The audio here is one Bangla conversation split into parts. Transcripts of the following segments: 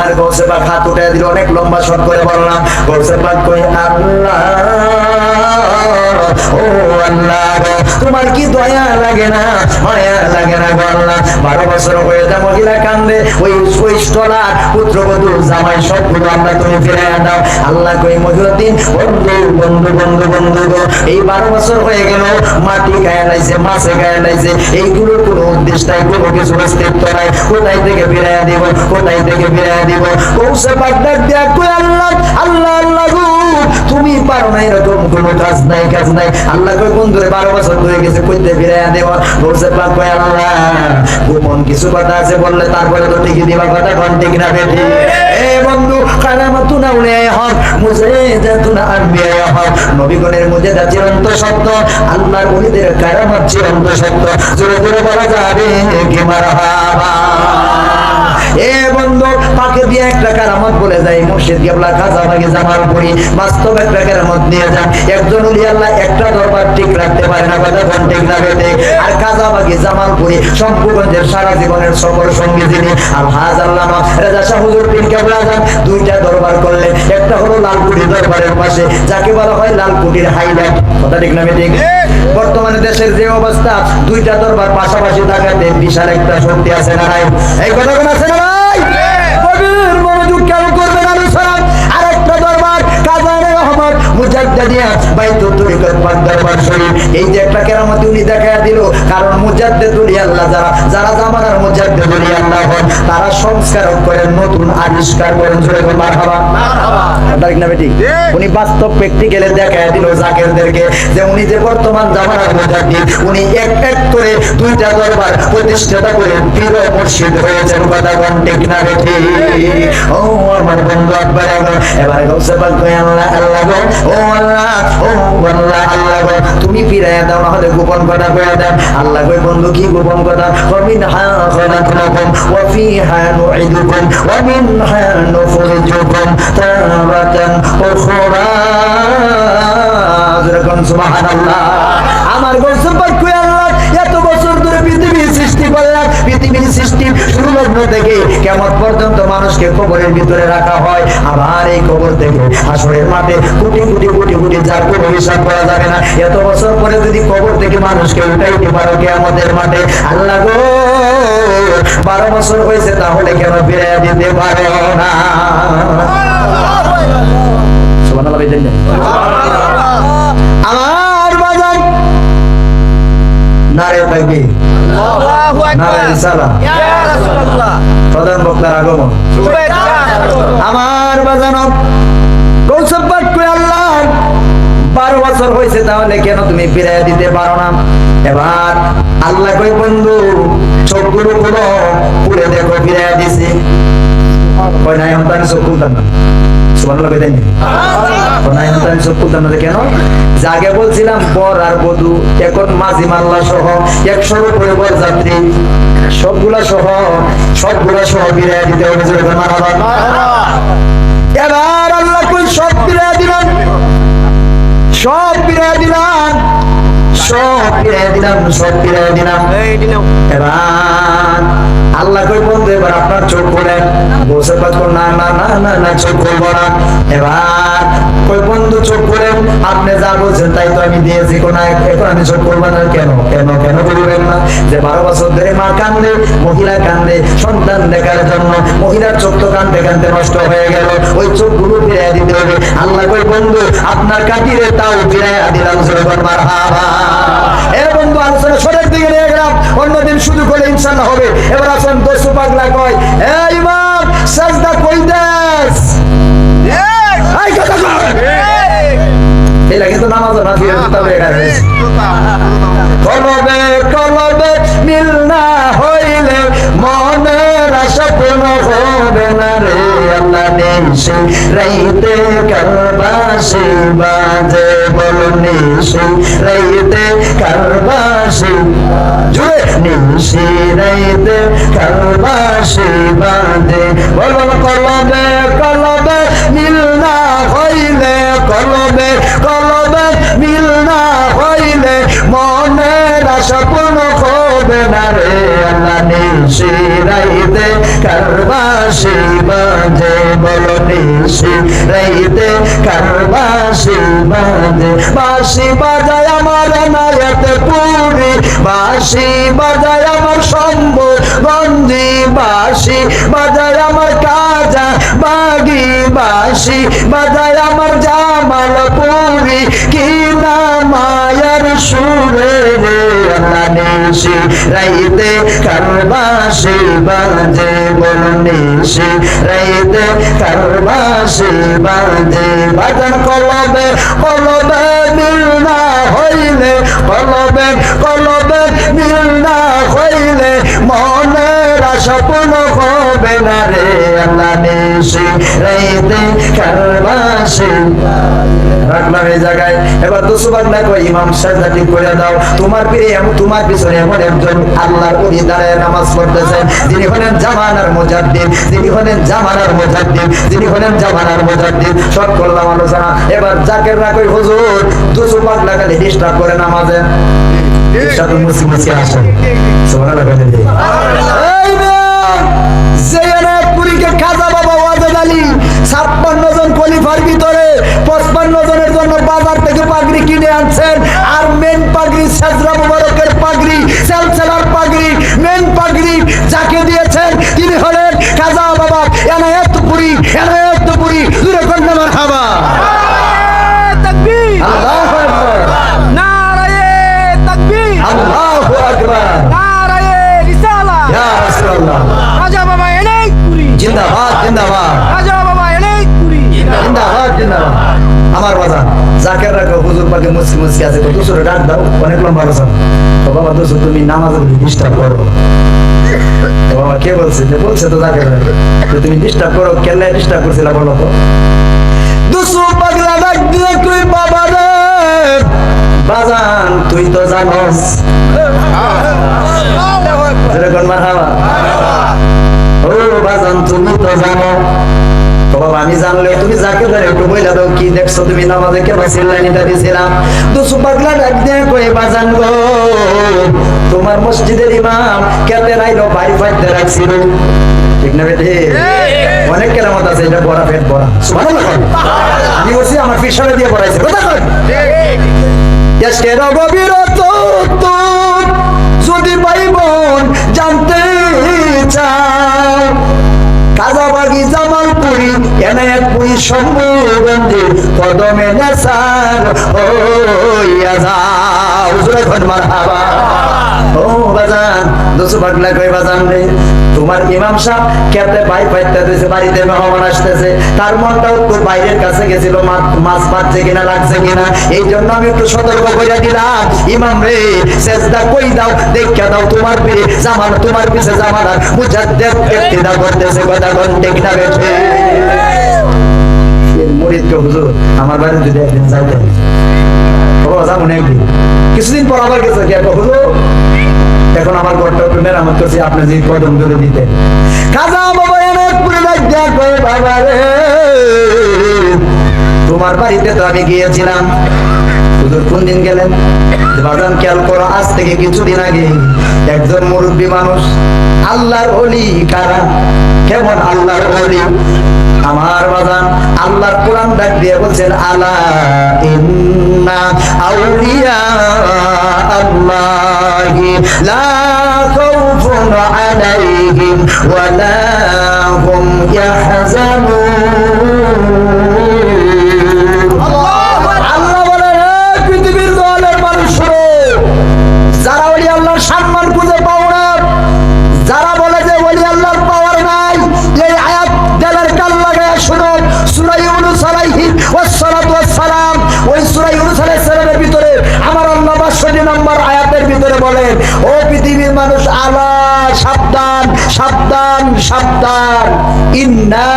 আর গৌসে হাত উঠে দিল অনেক লম্বা শট করে বললাম গৌসে কই আল্লাহ। ও আল্লাহ তোমার কি দয়া লাগে না? মায়া লাগে না আল্লাহ। বারো বছর হয়ে মহিলা কান্দে। ওই ওই স্টলার পুত্রবধূ জামাই সবগুলো আমরা তুমি ফিরে দাও। আল্লাহ কই মহিউদ্দিন বন্ধু বন্ধু বন্ধু বন্ধু গো। এই বারো বছর হয়ে গেল, মাটি গায়ে লাইছে, মাছে গায়ে লাইছে। এইগুলোর কোনো উদ্দেশ্য নাই, কোনো কিছু অস্তিত্ব নাই। কোথায় থেকে ফিরে দিব, কোথায় থেকে ফিরে দিব? কৌশে ডাক দিয়া আল্লাহ আল্লাহ আল্লাহ তুমি পারো না এরকম কোনো কাজ নাই কাজ নাই। আল্লাহ কই বন্ধুরে, বারো বছর হয়ে গেছে, কইতে ফিরে দেব কৌশে পাক কই আল্লাহ গোপন কিছু কথা আছে, বললে তারপরে তো ঠিকই দিবা কথা কোন ঠিক না বেঠি এ বন্ধু হক মুজাহিদাতুনা আনবিয়া হক। নবীগণের মুজাহিদা চিরন্ত সত্য, আল্লাহর ওলিদের কারামাত চিরন্ত সত্য। জোরে জোরে বলা যাবে কি মারহাবা। এ বন্ধু পাকে দিয়ে একটা কারামত বলে যায় মুর্শিদ কেবলা কাজা জামার পড়ি। বাস্তব একটা কারামত নিয়ে যান একজন উলি আল্লাহ একটা দরবার ঠিক রাখতে পারে না কথা কোন ঠিক না বেটে আর কাজা ভাগে পড়ি শঙ্কুগঞ্জের সারা জীবনের সকল সঙ্গী যিনি। আর হাজ আল্লাহ রাজা শাহ হুজুর পীর কেবলা যান দুইটা দরবার করলে। একটা হলো লালকুটি দরবারের পাশে যাকে বলা হয় লালকুটির হাইলাইট। কথা ঠিক না বেটে বর্তমানে দেশের যে অবস্থা দুইটা দরবার পাশাপাশি থাকাতে বিশাল একটা শক্তি আছে না নাই? এই কথা আছে না নাই মুজাদ্দিদিয়া বাইতুল তরিকত পাক শরীফ এই যে একটা কেরামতি উনি দেখায়া দিল কারণ মুজাদ্দিদুল আল্লাহ যারা যারা জামানার মুজাদ্দিদুল আল্লাহ হন তারা সংস্কার করেন নতুন আবিষ্কার করেন। জোরে বল মারহাবা। তারিখ না বেটি উনি বাস্তব প্র্যাকটিক্যালে দেখায় দিল জাকেরদেরকে যে উনি যে বর্তমান জামানার মুজাদ্দিদ উনি এক এক করে দুইটা দরবার প্রতিষ্ঠাতা করে পীর মুর্শিদ হয়েছেন। কথা কোন ঠিক না বেটি ও আমার বন্ধু আকবর এবার গৌসে পাক আল্লাহ আল্লাহ ও আল্লাহ আল্লাহ তুমি ফিরাইয়া দাও না হলে গোপন কথা কইয়া দাও আল্লাহ কই বন্ধু, কি গোপন কথা? ওমিন হা খলাকনাকুম ওয়া ফিহা নুইদুকুম, ওয়া মিনহা নুখরিজুকুম তারাতান উখরা যেরকম সুবহানাল্লাহ। আমার গৌসে পাক কই আল্লাহ, এত বছর পৃথিবীর সৃষ্টি শুরু লগ্ন থেকে কেমন পর্যন্ত মানুষকে কবরের ভিতরে রাখা হয়? আবার এই কবর থেকে আসরের মাঠে কোটি কোটি কোটি কোটি যার কোনো হিসাব করা যাবে না। এত বছর পরে যদি কবর থেকে মানুষকে উঠাইতে পারো কে আমাদের মাঠে? আল্লাহ গো, বারো বছর হয়েছে, তাহলে কেন ফিরে দিতে পারো না? নারে প্রধান বক্তার আগমন। আমার বাজানো করে আল্লাহ? বারো বছর হয়েছে, তাহলে কেন তুমি ফিরাই দিতে পারো না? এবার আল্লাহ কই বন্ধু, চোখগুলো কোনো পুড়ে দেখো ফিরাই দিছি। কই নাই আমি তো আমি চোখ খুলতাম না সুবহানাল্লাহ দেননি নাই আমি তো আমি চোখ খুলতাম না যে কেন জাগে বলছিলাম বর আর বধু এখন মাঝি মাল্লা সহ একশোর উপরে বর যাত্রী সবগুলা সহ সবগুলা সহ ফিরাই দিতে হবে। এবার আল্লাহ কই সব ফিরাই দিলাম সব ফিরাই দিলাম। সব ফিরাই দিলাম সব ফিরাই দিলাম এবার আল্লাহ এবার আপনার চোখ খোলেন বসে পাচ্ছ না না না না না, চোখ খুলবো না। এবার কই বন্ধু চোখ খোলেন আপনি যা বলছেন তাই তো আমি দিয়েছি কোন এখন আমি চোখ করব না কেন? কেন কেন করবেন না? যে বারো বছর ধরে মা কান্দে, মহিলা কান্দে, সন্তান দেখার জন্য মহিলার চোখ তো কান্দতে কান্দতে নষ্ট হয়ে গেল। ওই চোখগুলো ফিরাইয়া দিতে হবে। আল্লাহ কই, বন্ধু, আপনার কাটিরে তাও ফিরাইয়া দিলাম জোরবার মার এ বন্ধু, আলোচনা সরের দিকে নিয়ে গেলাম। অন্যদিন শুধু করে ইনশাল্লাহ হবে। এবার আসুন দোষু পাগলা কয় এ ইমাম, সাজদা কই এই কিন্তু নামাজ কলবে কলবে, মিল না হইলে মনের আশা পূর্ণ হবে না রে। আল্লাহ রাইতে বাজে বল রাইতে নিশি রাইতে কারবাসি বাজে বল কলবে কলবে, মিল না হইলে মিল না হইলে হবে না রে আল্লাহ বলো নিশি রাইতে কারবাসি বাজে বাসি বাজায় আমার নায়তে পুরি বাসি বাজায় আমার সম্বল গঞ্জি বাসি বাজায় আমার কাজা, বাগি বাসি বাজায় আমার জামাল পুরি কি না মায়ার সুরে নিশি, রাইতে কারবাসি বাজে বল নিশি, রাইতে কারবাসি বাজে বাজান কলবে কলবে মিল না হইলে, কলবে কলবে মিল না পূর্ণ হবে না রে আল্লাহ নিশি রাইতে কারবাসি। রাখলাম এই জায়গায়। এবার দুসুবাদ না কই, ইমাম সাজদাটি করে দাও, তোমার এমন তোমার পিছনে এমন একজন আল্লাহর ওলি দাঁড়ায় নামাজ পড়তেছেন, যিনি হলেন জামানার মুজাদ্দিদ, যিনি হলেন জামানার মুজাদ্দিদ, যিনি হলেন জামানার মুজাদ্দিদ। সব করলাম আলোচনা। এবার জাকের কই, হুজুর দুসুবাদ লাগালে ডিস্টার্ব করে নামাজে। ডিস্টার্ব মুসি মুসি আসে মেয়ে, যেখানে পুরীকে খাজা বাবা ওয়াজেদ আলী ছাপ্পান্ন জন কলিফার ভিতরে পঁচপান্ন জনের জন্য বাজার থেকে পাগড়ি কিনে আনছেন আর মেন পাগড়ি সাজরা মুবারকের আমার বাজান। জাকের রাখো, হুজুর পাকে মুসকি মুসকি আছে। তো দুসরে ডাক দাও, অনেক লম্বা আলোচনা তো বাবা দুসর, তুমি নামাজে ডিস্টার্ব করো। বাবা কে বলছে? যে বলছে তো জাকের রাখো। তুমি ডিস্টার্ব করো কেন ডিস্টার্ব করছিলা বলো তো? দুসু পাগলা ডাক দিয়ে তুই বাবা রে, বাজান, তুই তো জানোস। যেরকম মারহাবা। ও বাজান, তুমি তো জানো। বাবা আমি জানলে তুমি যাকে ধরে একটু বইলা দাও কি দেখছ তুমি? নামাজে কেন সিল্লানিটা দিছিলাম? দুসু পাগলা ডাক দিয়ে কই বাজান গো তোমার মসজিদের ইমাম কেতে রাইলো ভাই ফাইতে রাখছিল। ঠিক না বেটে? অনেক কেরামত আছে এটা বড়া পেট বড়া। আমি বলছি আমার পিছনে দিয়ে পড়াইছে কথা কই দেশের গভীরত যদি ভাই বোন জানতে চাও কাজাবাগি জামালপুরি সম্বন্ধে কদমে যখন মারহাবা। ও বাজান কই বাজান রে, তোমার ইমাম সাহেব দিয়েছে বাড়িতে মেহমান আসতেছে? তার মনটাও তোর বাইরের কাছে গেছিল মাছ পাচ্ছে কিনা, লাগছে কিনা? এই জন্য আমি একটু সতর্ক করে দিলাম। ইমাম রে, সেজদা কই দাও দেখা দাও তোমার পে জামান তোমার পিছে জামানার মুজাদ্দেদ ইক্তিদা করতেছে কথা কোন না আমার বাড়ি যদি একদিন যাইতে যাব না একদিন। কিছুদিন পর আবার গেছে এখন আমার ঘরটা একটু মেরামত করছি, আপনি যে কদম দিতেন। কাজা বাবা তোমার বাড়িতে তো আমি গিয়েছিলাম। হুজুর, কোন দিন গেলেন? বাজান, খেয়াল করো, আজ থেকে কিছুদিন আগে একজন মুরব্বী মানুষ, আল্লাহর অলি কারা? কেমন আল্লাহর অলি? আমার বাজান, আল্লাহর কোরআন ডাক দিয়ে বলছেন, আলা ইন্না আউলিয়া আল্লাহি লা খাউফুন আলাইহিম ওয়া লা হুম ইয়াহজানুন। সাবধান সাবধান সাবধান। ইন্না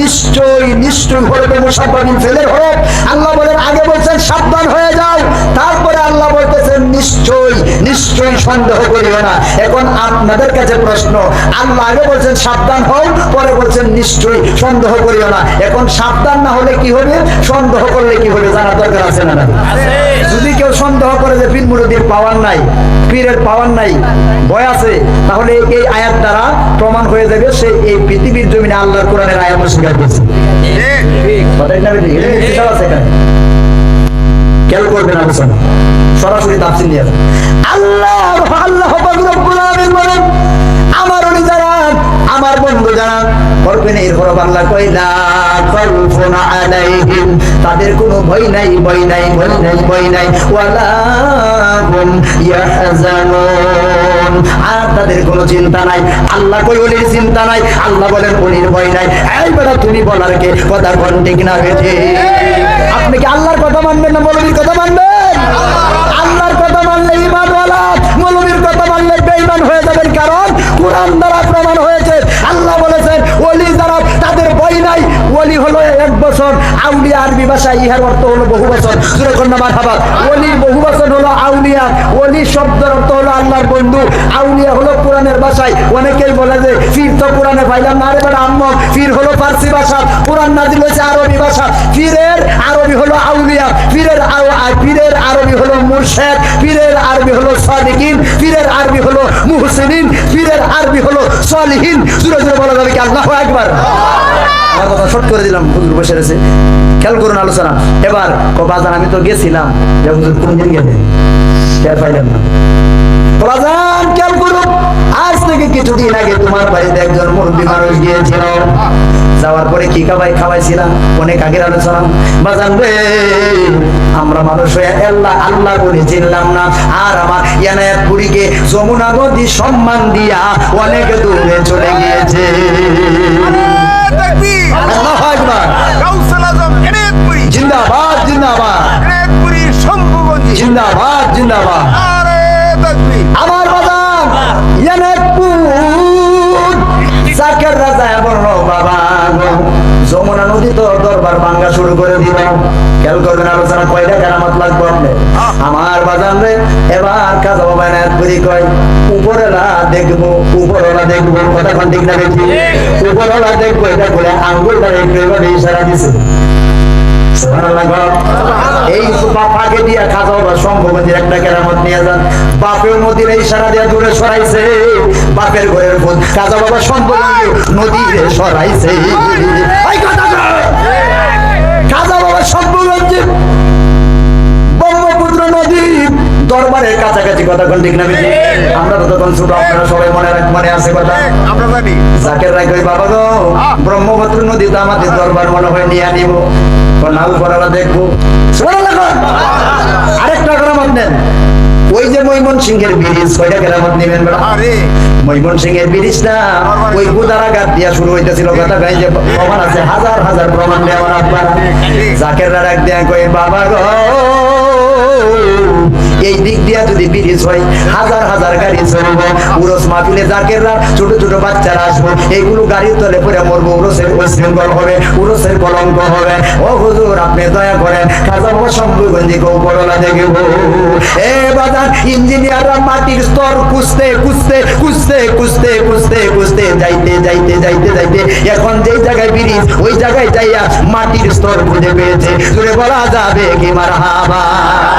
নিশ্চয়ই নিশ্চয়ই হরফে মুসাফাবিন ফেলের হরফ আল্লাহ বলেন আগে বলছেন সাবধান হয়ে যাও তারপরে আল্লাহ বলতেছেন নিশ্চয়ই নিশ্চয়ই সন্দেহ করিও না। এখন আপনাদের কাছে প্রশ্ন আল্লাহ আগে বলছেন সাবধান হও পরে বলছেন নিশ্চয়ই সন্দেহ করিও না। এখন সাবধান না হলে কি হবে? সন্দেহ করলে কি হবে? জানার দরকার আছে না যদি কেউ সন্দেহ করে যে পীর পাওয়ার নাই পীরের পাওয়ার নাই, ভয় আছে, তাহলে এই আয়াত দ্বারা প্রমাণ হয়ে যাবে সে এই পৃথিবীর জমিনে আল্লাহর কোরআনের আয়াত অস্বীকার করছে করবেন সরাসরি নিয়ে। আল্লাহ আল্লাহ আমার আমার বন্ধু যারা করবেন এর হরব আল্লাহ কই লা খাউফুন তাদের কোনো ভয় নাই ভয় নাই ভয় নাই ভয় নাই। ওয়ালা ইয়াহজানুন। আর তাদের কোনো চিন্তা নাই। আল্লাহ কই ওলির চিন্তা নাই? আল্লাহ বলেন ওলির ভয় নাই। এই বেটা, তুমি বলার কে? কথা কোন ঠিক না হয়েছে আপনি কি আল্লাহর কথা মানবেন না বলবির কথা মানবেন? আরবি ইহার অর্থ হলো বহু বছর সুরেখন্ডা মারহাবাদ ওলির বহু বছর হলো আউলিয়া। ওলি শব্দের অর্থ হলো আল্লাহর বন্ধু। আউলিয়া হলো কোরআনের ভাষায়। অনেকেই বলে যে, ফির তো কোরআনে পাইলাম না। রে বেটা আম্মক ফির হলো ফার্সি ভাষা। কোরআন নাজিল হয়েছে আরবি ভাষা। ফিরের আরবি হলো আউলিয়া। ফিরের পীরের আরবি হলো মুর্শেদ। পীরের আরবি হলো সাদিকিন পীরের আরবি হলো মুহসিনিন। পীরের আরবি হলো সলিহিন। জুড়ে জুড়ে বলা যাবে কি আল্লাহ একবার আমার কথা শর্ট করে দিলাম, হুজুর বসে রয়েছে। খেয়াল করুন আলোচনা। এবার ও বাজান আমি তো গেছিলাম। যে হুজুর কোনদিন গেলেন? টের পাইলাম না। বাজান খেয়াল করুন। থেকে কিছুদিন আগে তোমার বাড়িতে একজন মুরব্বী মানুষ গিয়েছিল। যাওয়ার পরে কি খাবাই খাওয়াইছিলাম? অনেক আগের আলোচনা। বাজান রে আমরা মানুষ হয়ে আল্লাহ আল্লাহ বলে চিনলাম না। আর আমার ইয়ানায়াত পুরীকে যমুনা নদী সম্মান দিয়া অনেক দূরে চলে গিয়েছে। তাকবীর আকবার। জিন্দাবাদ জিন্দাবাদ। জিন্দাবাদ জিন্দাবাদ। আমার বাজান জাকের রাজা বলল বাবা। যমুনা নদী তো দরবার ভাঙ্গা শুরু করে দিল খেয়াল করবেন আলোচনা কয়টা কেরামত লাগবে আপনি? আমার বাজান রে এবার কাজা বাবা এনায়তপুরি কয় উপরেলা দেখব উপরওয়ালা দেখব। কথা ঠিক না দেখব এটা বলে আঙ্গুলটা একটু ইশারা দিছে। এই বাপাকে দিয়ে খাজাও বা সম্ভবতির একটা কেরামত নিয়ে যান। বাপের নদীর সারা দিয়া দূরে সরাইছে। বাপের ঘরের বোন কাজা বাবা সম্ভবতি নদীরে সরাইছে। দরবারের কাছাকাছি কথা কোন ঠিক না বেশি? আমরা তো তখন ছোট আপনারা সবাই মনে রাখ মনে আছে কথা। আমরা জানি। জাকের রায় কই বাবা গো ব্রহ্মপুত্র নদীতে আমাদের দরবার মনে হয় নিয়ে আনিব। নাউ করালা দেখব। আরেকটা কেরামত নেন। ওই যে মৈমন সিংহের ব্রিজ কয়টা কেরামত নেবেন মৈমন সিংহের ব্রিজটা ওই গুদারাঘাট দিয়া শুরু হইতেছিল কথা গাই যে প্রমাণ আছে হাজার হাজার প্রমাণ দেওয়ার আপনারা জাকের রাখ দেয়া কই বাবা গো এই দিক দিয়া যদি ব্রিজ হয়, হাজার হাজার গাড়ি চলব, উরস মাহফিলে জাকেররা, ছোট ছোট বাচ্চারা আসব। এইগুলো গাড়ির তলে পরে মরবো, উরসের উশৃঙ্খল হবে, উরসের কলঙ্ক হবে। ও হুজুর, আপনি দয়া করেন খাজা বাবা শম্ভুগঞ্জি কেউ করলা দেখব এ বাজার, ইঞ্জিনিয়াররা মাটির স্তর কুচতে কুচতে কুচতে কুচতে কুচতে কুচতে যাইতে যাইতে যাইতে যাইতে। এখন যেই জায়গায় ব্রিজ, ওই জায়গায় যাইয়া মাটির স্তর খুঁজে পেয়েছে। জুড়ে বলা যাবে কি মার হাবা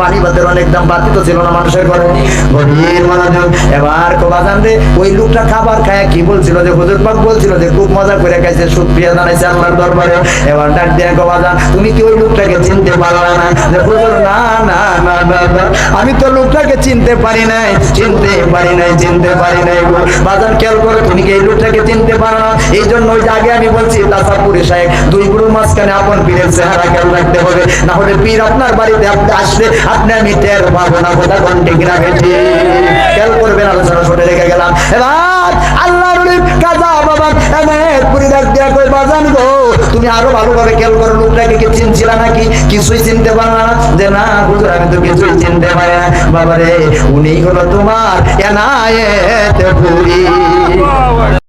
পানি ভাতের অনেক দাম বাড়তি তো ছিল না মানুষের ঘরে। গভীর মনোযোগ। এবার কোবাজান রে ওই লোকটা খাবার খায়, কি বলছিল যে হুজুর পাক বলছিল যে খুব মজা করে খাইছে সুপ্রিয়া জানাইছে আল্লাহর দরবারে। এবার ডাক দিয়ে কোবাজান তুমি কি ওই লোকটাকে চিনতে পারলা না? যে হুজুর, না না না না আমি তো লোকটাকে চিনতে পারি নাই, চিনতে পারি নাই, চিনতে পারি নাই গো। বাজান, খেয়াল করে, তুমি কি এই লোকটাকে চিনতে পারো না? এই জন্য ওই আগে আমি বলছি, তাসাপুরে সাহেব, দুই গুরুর মাঝখানে আপন পীরের চেহারা খেয়াল রাখতে হবে। না হলে পীর আপনার বাড়িতে আসলে আপনি আমি টের পাবো না রাখেছি খেয়াল করবেন আলোচনা শুনে রেখে গেলাম। এবার কাজা বাবা পুরি বাজান গো, তুমি আরও ভালো ভালোভাবে খেয়াল করো, লোকটাকে কি চিনছিল নাকি? কিছুই চিনতে পারলা না? যে না, হুজুর, আমি তো কিছুই চিনতে পারি না। বাবারে উনি হলো তোমার এনায়েত পুরি।